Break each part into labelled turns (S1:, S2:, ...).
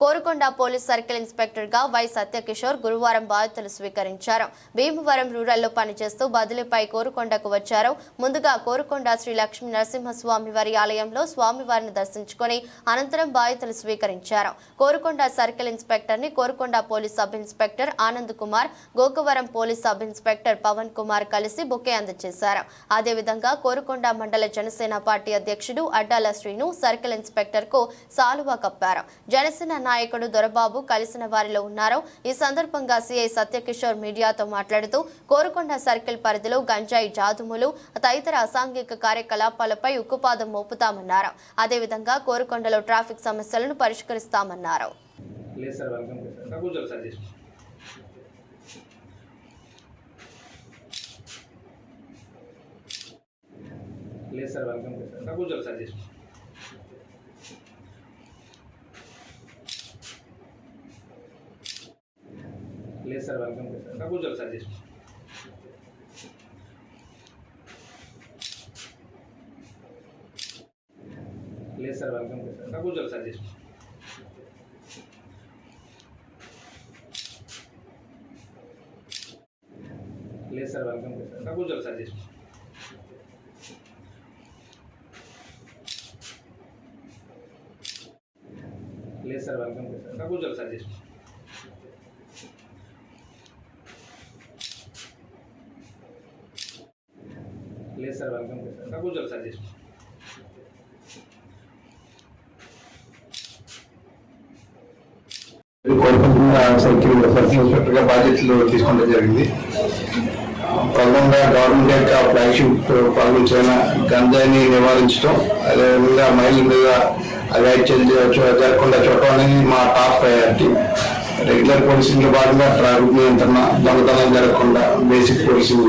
S1: Korukonda police circle ఇన్స్పెక్టర్గా Y Satyakishore గురువారం బాధ్యతలు స్వీకరించారు. భీమవరం రూరల్లో పనిచేస్తూ బదిలీపై కోరుకొండకు వచ్చారు. ముందుగా కోరుకొండ శ్రీ లక్ష్మీ నరసింహస్వామి వారి ఆలయంలో స్వామివారిని దర్శించుకొని అనంతరం బాధ్యతలు స్వీకరించారు. Korukonda circle ఇన్స్పెక్టర్ని Korukonda police sub inspector Anand Kumar Gokavaram police sub inspector Pavan Kumar కలిసి బొకే అందజేశారు. అదేవిధంగా కోరుకొండ మండల జనసేన పార్టీ అధ్యక్షుడు అడ్డాల శ్రీను సర్కిల్ ఇన్స్పెక్టర్కు సాలువా కప్పారు. జనసేన నాయకుడు దొరబాబు కలిసిన వారిలో ఉన్నారు. ఈ సందర్భంగా సీఐ సత్యకిషోర్ మీడియాతో మాట్లాడుతూ కోరుకొండ సర్కిల్ పరిధిలో గంజాయి జాదుములు తదితర అసాంఘిక కార్యకలాపాలపై ఉక్కుపాదం మోపుతామన్నారు. అదేవిధంగా కోరుకొండలో ట్రాఫిక్ సమస్యలను పరిష్కరిస్తామన్నారు.
S2: లేదు సార్ వెల్కమ్ సార్. కూర్చోండి సార్ చేసి లేదు సార్ వెల్కమ్ సార్ సార్ కూర్చోండి సార్ చేసి లేదు సార్ వెల్కమ్ సార్ సార్ కూర్చోండి సార్ చేసి లేదు సార్ వెల్కమ్ సార్ సార్ కూర్చోండి సార్ చేసి లేదు సార్ వెల్కమ్ సార్ సార్ కూర్చోండి సార్ చేసి లేదు సార్ వెల్కమ్ సార్ సార్. కూర్చోండి సార్ చేసి
S3: కోరుకుంటున్న సర్కిల్ ఇన్స్పెక్టర్గా బాధ్యతలు తీసుకోవడం జరిగింది. ప్రధానంగా గవర్నమెంట్ యొక్క ఫ్లాగ్షిప్ పాల్గొంచిన గంజాయిని నివారించడం అదేవిధంగా మహిళల మీద చే- జరగకుండా చూడటం అనేది మా టాప్ ప్రయారిటీ రెగ్యులర్ పోలీసింగ్లో భాగంగా ట్రాఫిక్ నియంత్రణ దొంగతనం జరగకుండా బేసిక్ పోలీసింగ్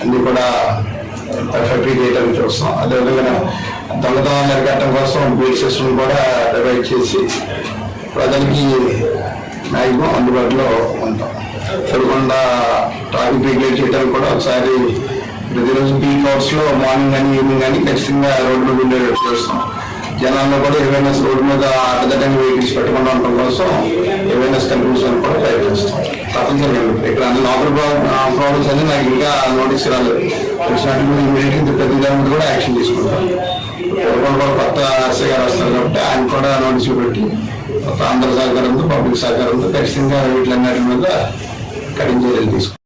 S3: అన్ని కూడా ఫ్యాక్టరీ చేయడానికి చూస్తాం అదేవిధంగా దొంగతనం అరికట్టడం కోసం బీట్ కూడా డివైడ్ చేసి ప్రజలకి మ్యాక్సిమం అందుబాటులో ఉంటాం. సరికొండ ట్రాఫిక్ రెగ్యులేట్ చేయడానికి కూడా ఒకసారి ప్రతిరోజు పీక్ అవర్స్లో మార్నింగ్ కానీ ఈవినింగ్ కానీ ఖచ్చితంగా రోడ్డు మీద ఉండేటట్టు చేస్తాం. జనాల్లో కూడా అవేర్నెస్ రోడ్డు మీద అడ్డదట్టంగా వెహికల్స్ పెట్టకుండా ఉండటం కోసం అవేర్నెస్ కల్పించడానికి కూడా ప్రయత్నిస్తాం. తప్పనిసరిగా ఇక్కడ అన్ని లోకల్ ప్రాబ్లమ్స్ అనేది నాకు ఇంకా నోటీస్ రాలేదు. వచ్చినట్టు ఇమీడియట్గా ప్రతి దాని కూడా యాక్షన్ తీసుకుంటాం. ఎవరు కూడా కొత్త ఆశ గారు వస్తారు కాబట్టి ఆయన కూడా నోటీస్ పెట్టి కొత్త అందరి సహకారంతో పబ్లిక్ సహకారంతో ఖచ్చితంగా వీటిలన్నిటి మీద కఠిన చర్యలు తీసుకుంటాం